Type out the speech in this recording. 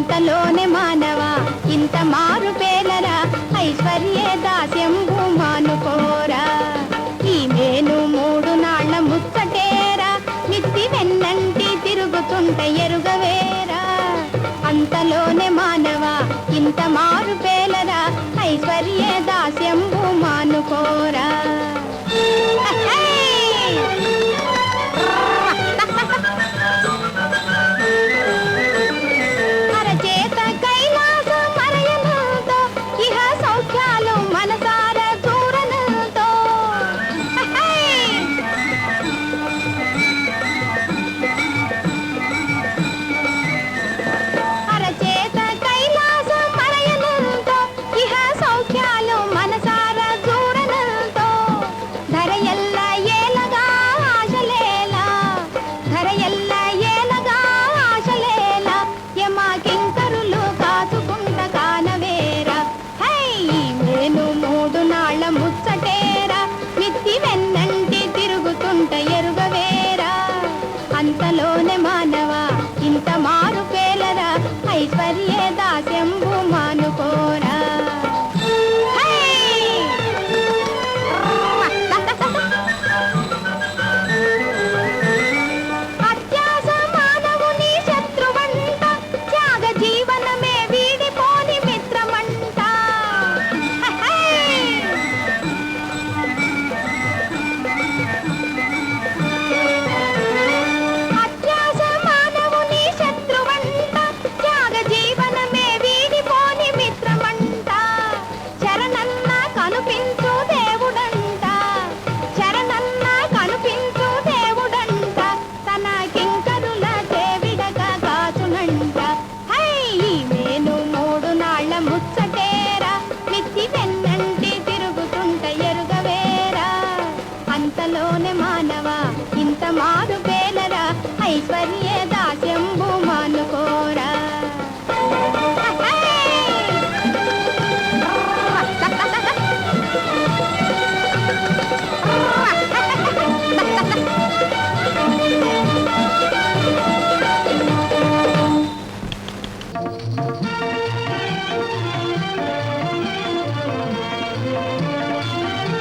ఇంతలోనే మానవ? ఇంత మారు పేలరా? ఐశ్వర్య దాస్యంబు మానుకోరా? ఈ మేను మూడు నాళ్ళ ముచ్చటేరా? మిత్తి వెన్నంటి తిరుగుతుంట ఎరుగవేరా? అంతలోనే మానవ? ఇంత మారు పేలరా? ఐశ్వర్య దాస్యంబు ఇంతలోనే మానవ ఇంత మారు పేలరా ఐశ్వర్య దాస్యంబు మానుకోరా.